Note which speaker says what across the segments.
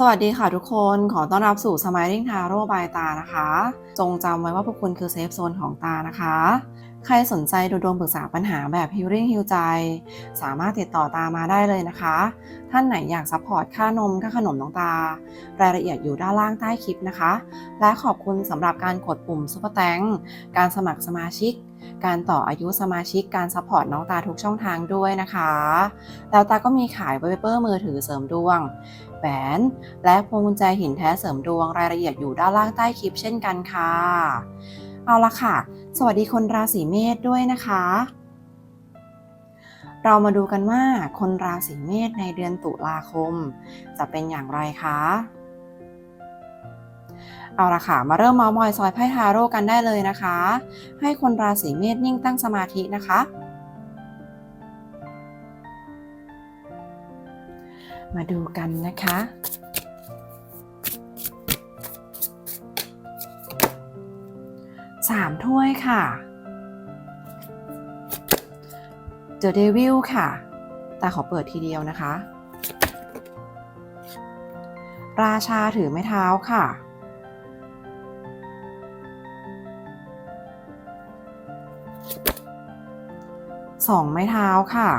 Speaker 1: สวัสดีค่ะทุกคน ขอต้อนรับสู่ Smiling Tarot by ตานะคะ จงจำไว้ว่าพวกคุณคือเซฟโซนของตานะคะ ใครสนใจดูดวงปรึกษาปัญหาแบบ Healing Heal ใจ สามารถติดต่อตามาได้เลยนะคะ ท่านไหนอยากซัพพอร์ตค่านมค่าขนมน้องตา รายละเอียดอยู่ด้านล่างใต้คลิปนะคะ และขอบคุณสำหรับการกดปุ่ม Super t h a n k การสมัครสมาชิกการต่ออายุสมาชิกการซัพพอร์ตน้องตาทุกช่องทางด้วยนะคะ แล้วตาก็มีขายไวเปอร์มือถือเสริมดวง แหวน และพวงกุญแจหินแท้เสริมดวงรายละเอียดอยู่ด้านล่างใต้คลิปเช่นกันค่ะ เอาละค่ะ สวัสดีคนราศีเมษด้วยนะคะ เรามาดูกันว่าคนราศีเมษในเดือนตุลาคม จะเป็นอย่างไรคะเอาละค่ะ มาเริ่มเมาส์มอยซอยไพ่ทาโร่กันได้เลยนะคะ ให้คนราศีเมษนิ่งตั้งสมาธินะคะ มาดูกันนะคะ สามถ้วยค่ะ The Devil ค่ะ แต่ขอเปิดทีเดียวนะคะ ราชาถือไม้เท้าค่ะสองไม้เท้าค่ะ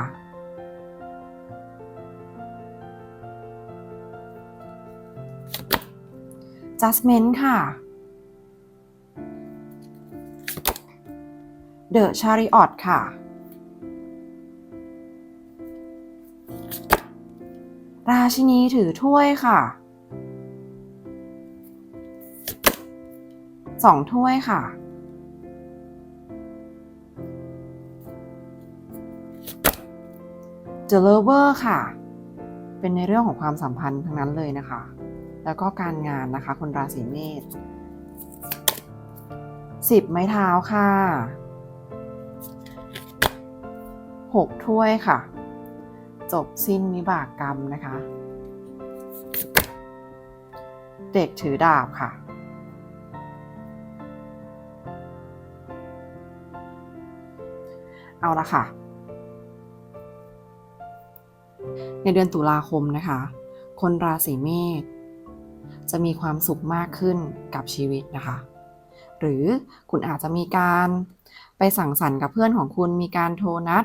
Speaker 1: Judgment ค่ะ The Chariot ค่ะ ราชินีถือถ้วยค่ะสองถ้วยค่ะ The Lover ค่ะ เป็นในเรื่องของความสัมพันธ์ทั้งนั้นเลยนะคะ แล้วก็การงานนะคะ คนราศีเมษสิบไม้เท้าค่ะหกถ้วยค่ะ จบสิ้นวิบากกรรมนะคะ เด็กถือดาบค่ะเอาละค่ะ ในเดือนตุลาคมนะคะ คนราศีเมษ จะมีความสุขมากขึ้นกับชีวิตนะคะ หรือคุณอาจจะมีการไปสั่งสรรค์กับเพื่อนของคุณมีการโทรนัด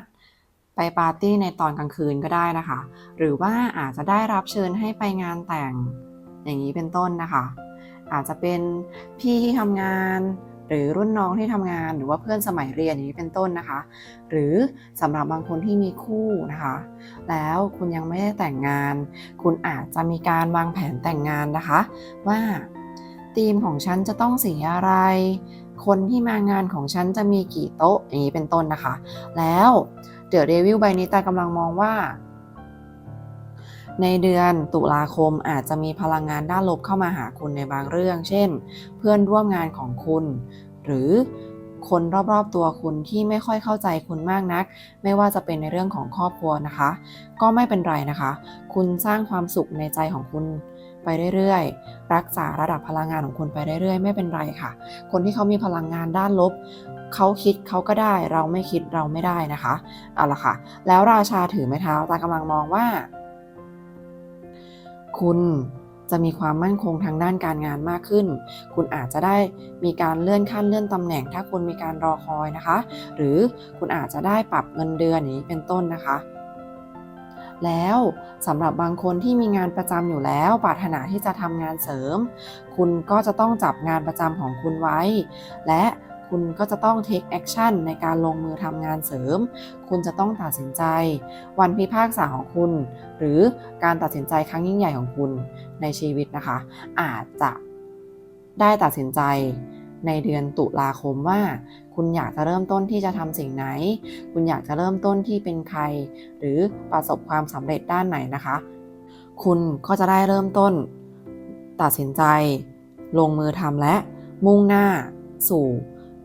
Speaker 1: ไปปาร์ตี้ในตอนกลางคืนก็ได้นะคะ หรือว่าอาจจะได้รับเชิญให้ไปงานแต่งอย่างนี้เป็นต้นนะคะ อาจจะเป็นพี่ที่ทำงาน หรือรุ่นน้องที่ทำงานหรือว่าเพื่อนสมัยเรียนอย่างนี้เป็นต้นนะคะ หรือสำหรับบางคนที่มีคู่นะคะ แล้วคุณยังไม่ได้แต่งงาน คุณอาจจะมีการวางแผนแต่งงานนะคะ ว่าธีมของฉันจะต้องสีอะไร คนที่มางานของฉันจะมีกี่โต๊ะอย่างนี้เป็นต้นนะคะ แล้วเดี๋ยวเดวิลใบนี้ตากำลังมองว่า ในเดือนตุลาคมอาจจะมีพลังงานด้านลบเข้ามาหาคุณในบางเรื่อง เช่น เพื่อนร่วมงานของคุณ หรือคนรอบๆตัวคุณที่ไม่ค่อยเข้าใจคุณมากนัก ไม่ว่าจะเป็นในเรื่องของครอบครัวนะคะ ก็ไม่เป็นไรนะคะ คุณสร้างความสุขในใจของคุณไปเรื่อยๆ รักษาระดับพลังงานของคุณไปเรื่อยๆ ไม่เป็นไรค่ะ คนที่เขามีพลังงานด้านลบ เขาคิดเขาก็ได้ เราไม่คิดเราไม่ได้นะคะ เอาละค่ะ แล้วราชาถือไม้เท้าตากำลังมองว่า คุณจะมีความมั่นคงทางด้านการงานมากขึ้น คุณอาจจะได้มีการเลื่อนขั้นเลื่อนตำแหน่ง ถ้าคุณมีการรอคอยนะคะ หรือคุณอาจจะได้ปรับเงินเดือนนี้เป็นต้นนะคะ แล้วสำหรับบางคนที่มีงานประจำอยู่แล้วปรารถนาที่จะทำงานเสริม คุณก็จะต้องจับงานประจำของคุณไว้ และ คุณก็จะต้อง take action ในการลงมือทำงานเสริม คุณจะต้องตัดสินใจ วันพิพากษาของคุณ หรือการตัดสินใจครั้งยิ่งใหญ่ของคุณในชีวิตนะคะ อาจจะได้ตัดสินใจในเดือนตุลาคมว่า คุณอยากจะเริ่มต้นที่จะทำสิ่งไหน คุณอยากจะเริ่มต้นที่เป็นใคร หรือประสบความสำเร็จด้านไหนนะคะ คุณก็จะได้เริ่มต้น ตัดสินใจ ลงมือทำและมุ่งหน้าสู่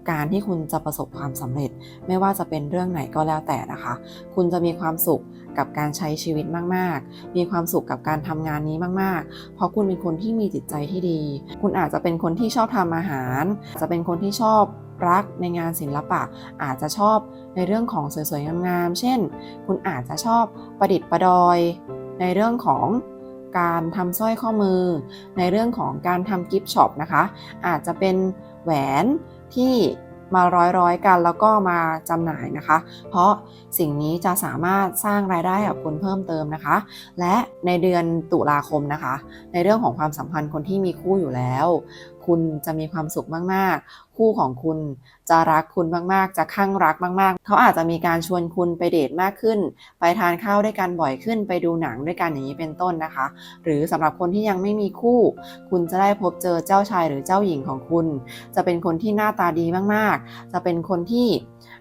Speaker 1: การที่คุณจะประสบความสำเร็จ ไม่ว่าจะเป็นเรื่องไหนก็แล้วแต่นะคะ คุณจะมีความสุขกับการใช้ชีวิตมาก ๆ มีความสุขกับการทำงานนี้มาก ๆ เพราะคุณเป็นคนที่มีจิตใจที่ดี คุณอาจจะเป็นคนที่ชอบทำอาหาร จะเป็นคนที่ชอบรักในงานศิลปะ อาจจะชอบในเรื่องของสวย ๆ งามๆ เช่น คุณอาจจะชอบประดิษฐ์ประดอย ในเรื่องของการทำสร้อยข้อมือ ในเรื่องของการทำกิฟต์ช็อปนะคะ อาจจะเป็นแหวน ที่มาร้อยๆกันแล้วก็มาจำหน่ายนะคะ เพราะสิ่งนี้จะสามารถสร้างรายได้กับคุณเพิ่มเติมนะคะ และในเดือนตุลาคมนะคะ ในเรื่องของความสัมพันธ์คนที่มีคู่อยู่แล้วคุณจะมีความสุขมาก ๆ คู่ของคุณจะรักคุณมาก ๆ จะข้างรักมาก ๆ เขาอาจจะมีการชวนคุณไปเดทมากขึ้น ไปทานข้าวด้วยกันบ่อยขึ้น ไปดูหนังด้วยกันอย่างนี้เป็นต้นนะคะ หรือสำหรับคนที่ยังไม่มีคู่ คุณจะได้พบเจอเจ้าชายหรือเจ้าหญิงของคุณ จะเป็นคนที่หน้าตาดีมาก ๆ จะเป็นคนที่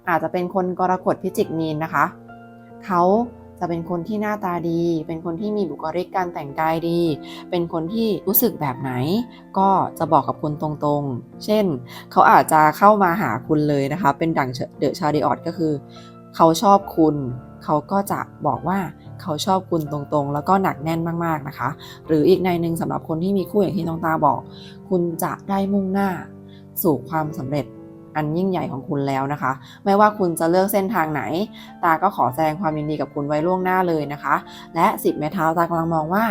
Speaker 1: อาจจะเป็นคนกรกฎพิจิกมีนนะคะ เขา จะเป็นคนที่หน้าตาดี เป็นคนที่มีบุคลิกการแต่งกายดี เป็นคนที่รู้สึกแบบไหน ก็จะบอกกับคุณตรงๆ เช่น เขาอาจจะเข้ามาหาคุณเลยนะคะ เป็นดังเดอะชาริออตก็คือ เขาชอบคุณ เขาก็จะบอกว่าเขาชอบคุณตรงๆ แล้วก็หนักแน่นมากๆนะคะ หรืออีกในหนึ่งสำหรับคนที่มีคู่อย่างที่น้องตาบอก คุณจะได้มุ่งหน้าสู่ความสำเร็จ อันยิ่งใหญ่ของคุณแล้วนะคะ ไม่ว่าคุณจะเลือกเส้นทางไหน ตาก็ขอแสดงความยินดีกับคุณไว้ล่วงหน้าเลยนะคะ และสิบเมท้าตากำลังมองว่า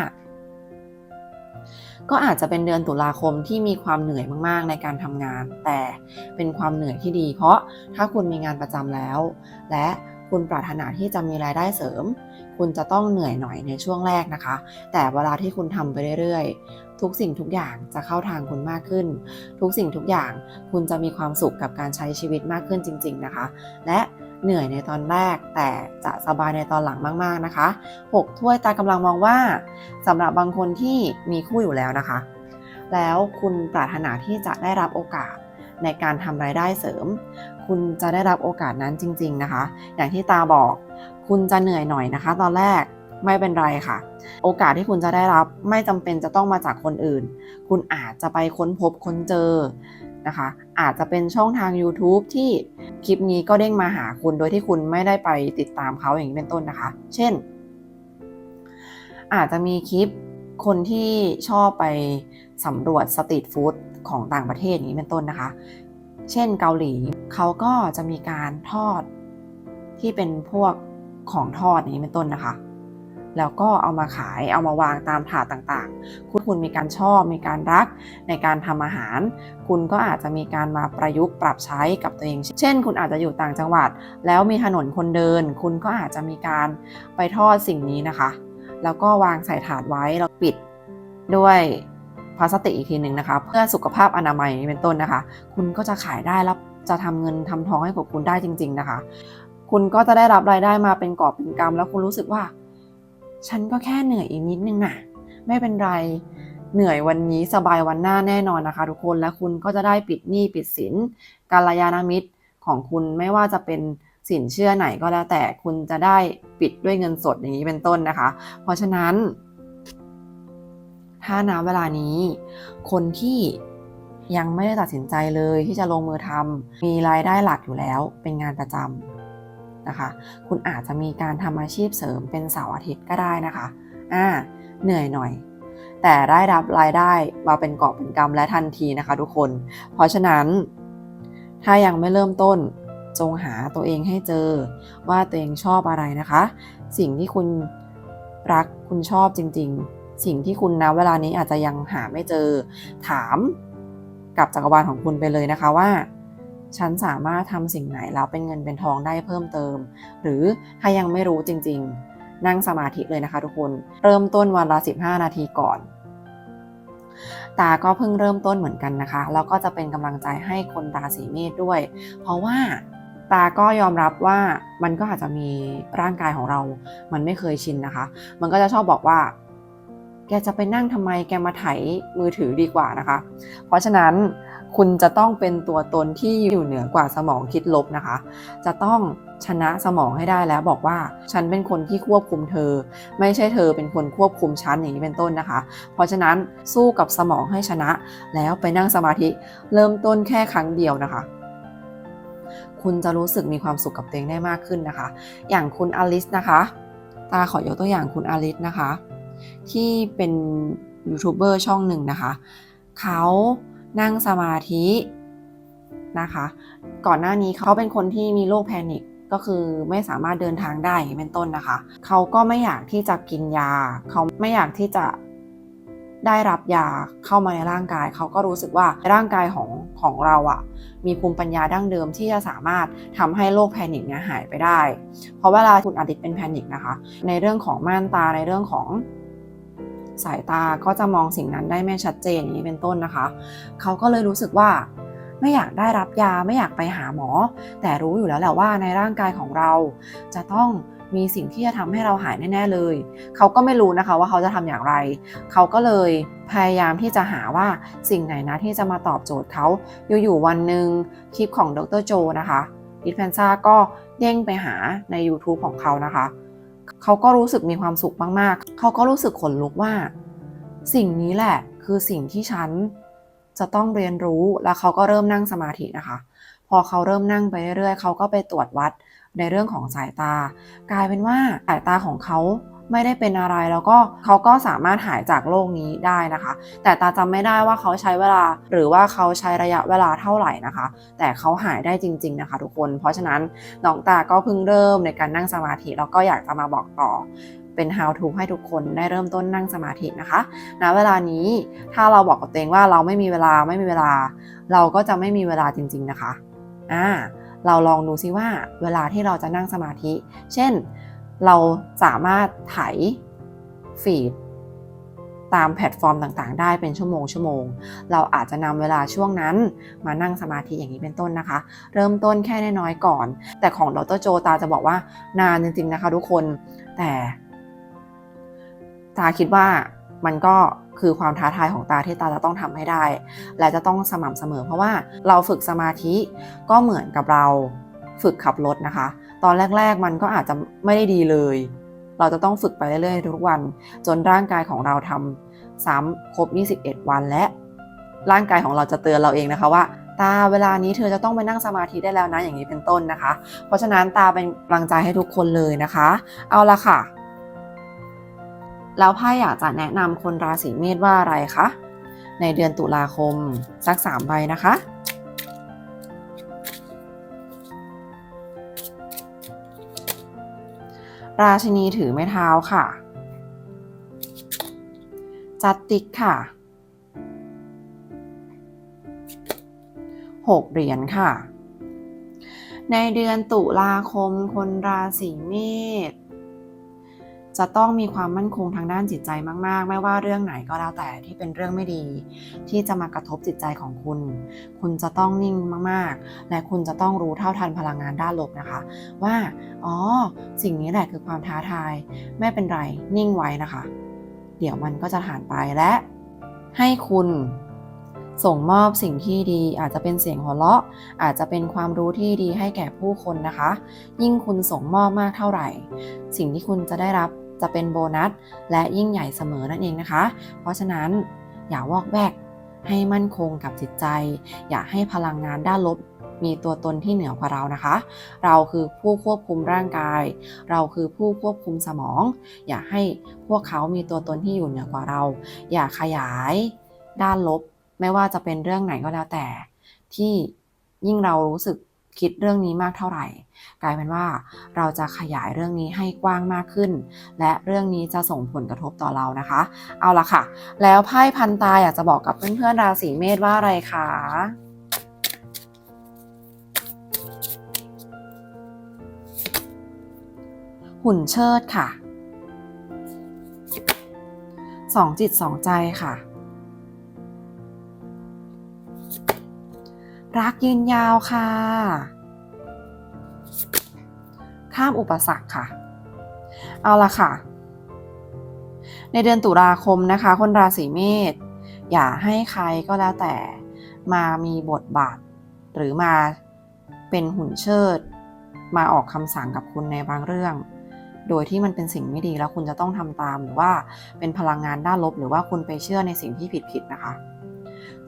Speaker 1: ก็อาจจะเป็นเดือนตุลาคมที่มีความเหนื่อยมากๆในการทำงาน แต่เป็นความเหนื่อยที่ดี เพราะถ้าคุณมีงานประจำแล้ว และคุณปรารถนาที่จะมีรายได้เสริม คุณจะต้องเหนื่อยหน่อยในช่วงแรกนะคะ แต่เวลาที่คุณทำไปเรื่อยๆ ทุกสิ่งทุกอย่างจะเข้าทางคุณมากขึ้น ทุกสิ่งทุกอย่างคุณจะมีความสุขกับการใช้ชีวิตมากขึ้นจริง ๆนะคะ และเหนื่อยในตอนแรกแต่จะสบายในตอนหลังมาก ๆนะคะ 6 ถ้วยตากำลังมองว่าสำหรับบางคนที่มีคู่อยู่แล้วนะคะ แล้วคุณปรารถนาที่จะได้รับโอกาสในการทำรายได้เสริม คุณจะได้รับโอกาสนั้นจริง ๆนะคะ อย่างที่ตาบอก คุณจะเหนื่อยหน่อยนะคะ ตอนแรกไม่เป็นไรค่ะ โอกาสที่คุณจะได้รับไม่จำเป็นจะต้องมาจากคนอื่น คุณอาจจะไปค้นพบค้นเจอนะคะ อาจจะเป็นช่องทาง YouTube ที่คลิปนี้ก็เด้งมาหาคุณโดยที่คุณไม่ได้ไปติดตามเขาอย่างนี้เป็นต้นนะคะ เช่น อาจจะมีคลิปคนที่ชอบไปสำรวจสตรีทฟู้ดของต่างประเทศอย่างนี้เป็นต้นนะคะ เช่นเกาหลีเขาก็จะมีการทอดที่เป็นพวก ของทอดอย่างนี้เป็นต้นนะคะ แล้วก็เอามาขายเอามาวางตามถาดต่างๆ คุณคุณมีการชอบมีการรักในการทำอาหาร คุณก็อาจจะมีการมาประยุกต์ปรับใช้กับตัวเอง เช่น คุณอาจจะอยู่ต่างจังหวัด แล้วมีถนนคนเดิน คุณก็อาจจะมีการไปทอดสิ่งนี้นะคะ แล้วก็วางใส่ถาดไว้แล้วปิดด้วยพลาสติกอีกทีหนึ่งนะคะ เพื่อสุขภาพอนามัยเป็นต้นนะคะ คุณก็จะขายได้แล้วจะทำเงินทำทองให้กับคุณได้จริง ๆนะคะ คุณก็จะได้รับรายได้มาเป็นกอบเป็นกำแล้วคุณรู้สึกว่า ฉันก็แค่เหนื่อยอีกนิดนึงน่ะไม่เป็นไรเหนื่อยวันนี้สบายวันหน้าแน่นอนนะคะ ทุกคนและคุณก็จะได้ปิดหนี้ปิดสินการยานามิตรของคุณไม่ว่าจะเป็นสินเชื่อไหนก็แล้วแต่คุณจะได้ปิดด้วยเงินสดอย่างนี้เป็นต้นนะคะ เพราะฉะนั้น ถ้าณเวลานี้ คนที่ยังไม่ได้ตัดสินใจเลยที่จะลงมือทำมีรายได้หลักอยู่แล้วเป็นงานประจำ นะคะ คุณอาจจะมีการทำอาชีพเสริมเป็นเสาร์อาทิตย์ก็ได้นะคะอ่าเหนื่อยหน่อย แต่ได้รับรายได้มาเป็นกอบเป็นกำและทันทีนะคะ ทุกคน เพราะฉะนั้น ถ้ายังไม่เริ่มต้นจงหาตัวเองให้เจอว่าตัวเองชอบอะไรนะคะ สิ่งที่คุณรักคุณชอบจริง ๆ สิ่งที่คุณนะเวลานี้อาจจะยังหาไม่เจอถามกับจักรวาลของคุณไปเลยนะคะว่า ฉันสามารถทำสิ่งไหนแล้วเป็นเงินเป็นทองได้เพิ่มเติม หรือถ้ายังไม่รู้จริง ๆ นั่งสมาธิเลยนะคะทุกคน เริ่มต้นวันละ 15 นาทีก่อนตาก็เพิ่งเริ่มต้นเหมือนกันนะคะ แล้วก็จะเป็นกำลังใจให้คนราศีเมษด้วย เพราะว่าตาก็ยอมรับว่ามันก็อาจจะมีร่างกายของเรา มันไม่เคยชินนะคะ มันก็จะชอบบอกว่า แกจะไปนั่งทำไม แกมาไถมือถือดีกว่านะคะ เพราะฉะนั้น คุณจะต้องเป็นตัวตนที่อยู่เหนือกว่าสมองคิดลบนะคะ จะต้องชนะสมองให้ได้แล้วบอกว่า ฉันเป็นคนที่ควบคุมเธอ ไม่ใช่เธอเป็นคนควบคุมฉันอย่างนี้เป็นต้นนะคะ เพราะฉะนั้นสู้กับสมองให้ชนะ แล้วไปนั่งสมาธิเริ่มต้นแค่ครั้งเดียวนะคะคุณจะรู้สึกมีความสุขกับตัวเองได้มากขึ้นนะคะ อย่างคุณอลิสนะคะ ตาขอยกตัวอย่างคุณอลิสนะคะ ที่เป็นยูทูบเบอร์ช่องหนึ่งนะคะ เขา นั่งสมาธินะคะ ก่อนหน้านี้เขาเป็นคนที่มีโรคแพนิคก็คือไม่สามารถเดินทางได้เป็นต้นนะคะ เขาก็ไม่อยากที่จะกินยา เขาไม่อยากที่จะได้รับยาเข้ามาในร่างกาย เขาก็รู้สึกว่าร่างกายของของเราอะมีภูมิปัญญาดั้งเดิมที่จะสามารถทำให้โรคแพนิคเนี่ยหายไปได้ เพราะเวลาคุณอาทิตย์เป็นแพนิคนะคะ ในเรื่องของม่านตาในเรื่องของ สายตาก็จะมองสิ่งนั้นได้ไม่ชัดเจนอย่างนี้เป็นต้นนะคะ เขาก็เลยรู้สึกว่าไม่อยากได้รับยาไม่อยากไปหาหมอ แต่รู้อยู่แล้วแหละว่าในร่างกายของเราจะต้องมีสิ่งที่จะทำให้เราหายแน่ ๆ เลย เขาก็ไม่รู้นะคะว่าเขาจะทำอย่างไร เขาก็เลยพยายามที่จะหาว่าสิ่งไหนนะที่จะมาตอบโจทย์เขา อยู่ๆวันหนึ่งคลิปของดรโจนะคะดิสเพนซ่าก็เด้งไปหาใน YouTube ของเขานะคะ เขาก็รู้สึกมีความสุขมากๆ เขาก็รู้สึกขนลุกว่า สิ่งนี้แหละคือสิ่งที่ฉันจะต้องเรียนรู้ แล้วเขาก็เริ่มนั่งสมาธินะคะ พอเขาเริ่มนั่งไปเรื่อยๆ เขาก็ไปตรวจวัดในเรื่องของสายตา กลายเป็นว่าสายตาของเขาไม่ได้เป็นอะไรแล้วก็เขาก็สามารถหายจากโรคนี้ได้นะคะ แต่ตาจำไม่ได้ว่าเขาใช้เวลาหรือว่าเขาใช้ระยะเวลาเท่าไหร่นะคะ แต่เขาหายได้จริง ๆนะคะ ทุกคน เพราะฉะนั้นน้องตาก็เพิ่งเริ่มในการนั่งสมาธิแล้วก็อยากจะมาบอกต่อเป็น how to ให้ทุกคนได้เริ่มต้นนั่งสมาธินะคะณเวลานี้ถ้าเราบอกกับตัวเองว่าเราไม่มีเวลาไม่มีเวลา เราก็จะไม่มีเวลาจริง ๆนะคะ อ่าเราลองดูซิว่าเวลาที่เราจะนั่งสมาธิ เช่น เราสามารถไถฟีดตามแพลตฟอร์มต่างๆ ได้เป็นชั่วโมงชั่วโมง เราอาจจะนำเวลาช่วงนั้นมานั่งสมาธิอย่างนี้เป็นต้นนะคะ เริ่มต้นแค่น้อยๆก่อน แต่ของดรโจตาจะบอกว่านานจริงๆนะคะทุกคน แต่ตาคิดว่ามันก็ คือความท้าทายของตาที่ตาจะต้องทำให้ได้ และจะต้องสม่ำเสมอ เพราะว่าเราฝึกสมาธิก็เหมือนกับเราฝึกขับรถนะคะ ตอนแรก ๆ มันก็อาจจะไม่ได้ดีเลย เราจะต้องฝึกไปเรื่อยๆ ทุกวัน จนร่างกายของเราทำซ้ำครบ 21 วันและ ร่างกายของเราจะเตือนเราเองนะคะว่าตาเวลานี้เธอจะต้องไปนั่งสมาธิได้แล้วนะอย่างนี้เป็นต้นนะคะ เพราะฉะนั้นตาเป็นกำลังใจให้ทุกคนเลยนะคะ เอาละค่ะ แล้วไพ่อยากจะแนะนำคนราศีเมษว่าอะไรคะ ในเดือนตุลาคมสักสามใบนะคะ ราชินีถือไม้เท้าค่ะ จัตติกค่ะหกเหรียญค่ะ ในเดือนตุลาคมคนราศีเมษ จะต้องมีความมั่นคงทางด้านจิตใจมาก ๆ ไม่ว่าเรื่องไหนก็แล้วแต่ที่เป็นเรื่องไม่ดี ที่จะมากระทบจิตใจของคุณ คุณจะต้องนิ่งมาก ๆ และคุณจะต้องรู้เท่าทันพลังงานด้านลบนะคะ ว่าอ๋อสิ่งนี้แหละคือความท้าทาย ไม่เป็นไรนิ่งไว้นะคะ เดี๋ยวมันก็จะผ่านไปและให้คุณส่งมอบสิ่งที่ดีอาจจะเป็นเสียงหัวเราะ อาจจะเป็นความรู้ที่ดีให้แก่ผู้คนนะคะ ยิ่งคุณส่งมอบมากเท่าไหร่ สิ่งที่คุณจะได้รับ จะเป็นโบนัส และยิ่งใหญ่เสมอนั่นเองนะคะ เพราะฉะนั้นอย่าวอกแวกให้มั่นคงกับจิตใจ อย่าให้พลังงานด้านลบมีตัวตนที่เหนือกว่าเรานะคะ เราคือผู้ควบคุมร่างกาย เราคือผู้ควบคุมสมอง อย่าให้พวกเขามีตัวตนที่อยู่เหนือกว่าเรา อย่าขยายด้านลบ ไม่ว่าจะเป็นเรื่องไหนก็แล้วแต่ ที่ยิ่งเรารู้สึก คิดเรื่องนี้มากเท่าไหร่ กลายเป็นว่าเราจะขยายเรื่องนี้ให้กว้างมากขึ้น และเรื่องนี้จะส่งผลกระทบต่อเรานะคะ เอาละค่ะ แล้วไพ่พันตาอยากจะบอกกับเพื่อนๆราศีเมษว่าอะไรคะหุ่นเชิดค่ะสองจิตสองใจค่ะ รักยืนยาวค่ะ ข้ามอุปสรรคค่ะ เอาละค่ะ ในเดือนตุลาคมนะคะ คนราศีเมษอย่าให้ใครก็แล้วแต่มามีบทบาท หรือมาเป็นหุ่นเชิด มาออกคำสั่งกับคุณในบางเรื่อง โดยที่มันเป็นสิ่งไม่ดีแล้วคุณจะต้องทำตามหรือว่าเป็นพลังงานด้านลบ หรือว่าคุณไปเชื่อในสิ่งที่ผิดๆนะคะ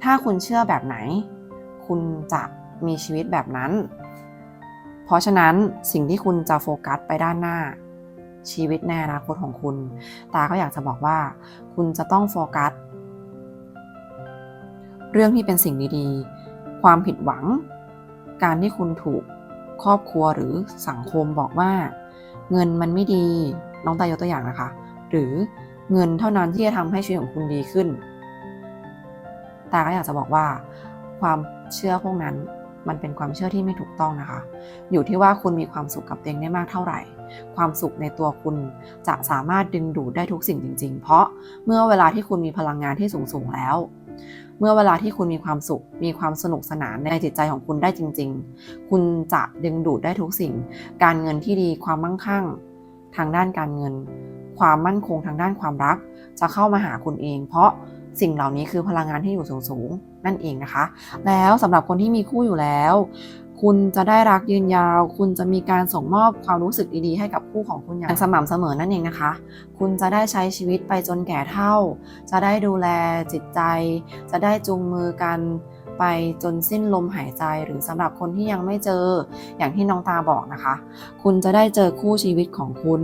Speaker 1: ถ้าคุณเชื่อแบบไหน คุณจะมีชีวิตแบบนั้น เพราะฉะนั้นสิ่งที่คุณจะโฟกัสไปด้านหน้า ชีวิตในอนาคตของคุณ ตาก็อยากจะบอกว่า คุณจะต้องโฟกัส เรื่องที่เป็นสิ่งดีๆ ความผิดหวัง การที่คุณถูกครอบครัวหรือสังคมบอกว่า เงินมันไม่ดีน้องตายกตัวอย่างนะคะ หรือเงินเท่านั้นที่จะทำให้ชีวิตของคุณดีขึ้นตาก็อยากจะบอกว่า ความ เชื่อพวกนั้น มันเป็นความเชื่อที่ไม่ถูกต้องนะคะ อยู่ที่ว่าคุณมีความสุขกับตัวเองได้มากเท่าไหร่ ความสุขในตัวคุณจะสามารถดึงดูดได้ทุกสิ่งจริง ๆ เพราะเมื่อเวลาที่คุณมีพลังงานที่สูงสูงๆแล้วเมื่อเวลาที่คุณมีความสุข มีความสนุกสนานในจิตใจของคุณได้จริง ๆ คุณจะดึงดูดได้ทุกสิ่ง การเงินที่ดี ความมั่งคั่ง ทางด้านการเงิน ความมั่นคงทางด้านความรัก จะเข้ามาหาคุณเอง เพราะ สิ่งเหล่านี้คือพลังงานที่อยู่สูงๆนั่นเองนะคะ แล้วสำหรับคนที่มีคู่อยู่แล้ว คุณจะได้รักยืนยาว คุณจะมีการส่งมอบความรู้สึกดีๆ ให้กับคู่ของคุณอย่างสม่ำเสมอนั่นเองนะคะ คุณจะได้ใช้ชีวิตไปจนแก่เฒ่า จะได้ดูแลจิตใจ จะได้จูงมือกันไปจนสิ้นลมหายใจหรือสำหรับคนที่ยังไม่เจออย่างที่น้องตาบอกนะคะ คุณจะได้เจอคู่ชีวิตของคุณ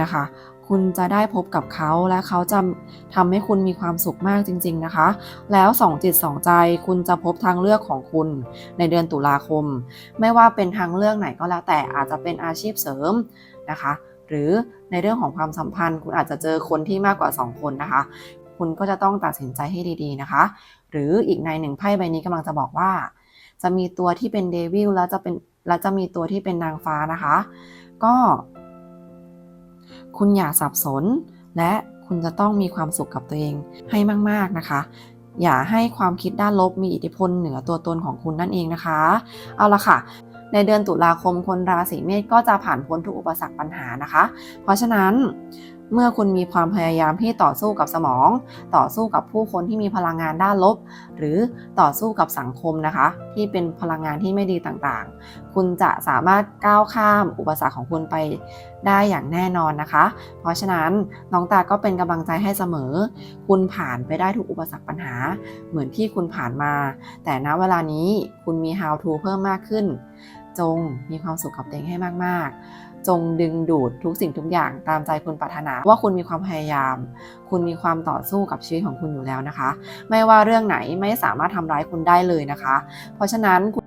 Speaker 1: นะคะ คุณจะได้พบกับเขาและเขาจะทำให้คุณมีความสุขมากจริง ๆนะคะ แล้วสองจิตสองใจคุณจะพบทางเลือกของคุณในเดือนตุลาคม ไม่ว่าเป็นทางเลือกไหนก็แล้วแต่อาจจะเป็นอาชีพเสริมนะคะ หรือในเรื่องของความสัมพันธ์ คุณอาจจะเจอคนที่มากกว่า 2 คนนะคะ คุณก็จะต้องตัดสินใจให้ดีๆนะคะ หรืออีกในหนึ่งไพ่ใบนี้กำลังจะบอกว่า จะมีตัวที่เป็นเดวิลแล้วจะเป็นแล้วจะมีตัวที่เป็นนางฟ้านะคะ ก็ คุณอย่าสับสน และคุณจะต้องมีความสุขกับตัวเองให้มาก ๆ นะคะ อย่าให้ความคิดด้านลบมีอิทธิพลเหนือตัวตนของคุณนั่นเองนะคะ เอาละค่ะ ในเดือนตุลาคมคนราศีเมษก็จะผ่านพ้นทุกอุปสรรคปัญหานะคะ เพราะฉะนั้น เมื่อคุณมีความพยายามที่ต่อสู้กับสมอง ต่อสู้กับผู้คนที่มีพลังงานด้านลบ หรือต่อสู้กับสังคมนะคะ ที่เป็นพลังงานที่ไม่ดีต่างๆ คุณจะสามารถก้าวข้ามอุปสรรคของคุณไปได้อย่างแน่นอนนะคะ เพราะฉะนั้นน้องตาก็เป็นกำลังใจให้เสมอ คุณผ่านไปได้ทุกอุปสรรคปัญหา เหมือนที่คุณผ่านมา แต่ณเวลานี้คุณมี how to เพิ่มมากขึ้น จงมีความสุขกับตัวเองให้มากๆ จงดึงดูดทุกสิ่งทุกอย่างตามใจคุณปรารถนา ว่าคุณมีความพยายาม คุณมีความต่อสู้กับชีวิตของคุณอยู่แล้วนะคะ ไม่ว่าเรื่องไหนไม่สามารถทำร้ายคุณได้เลยนะคะ เพราะฉะนั้นคุณ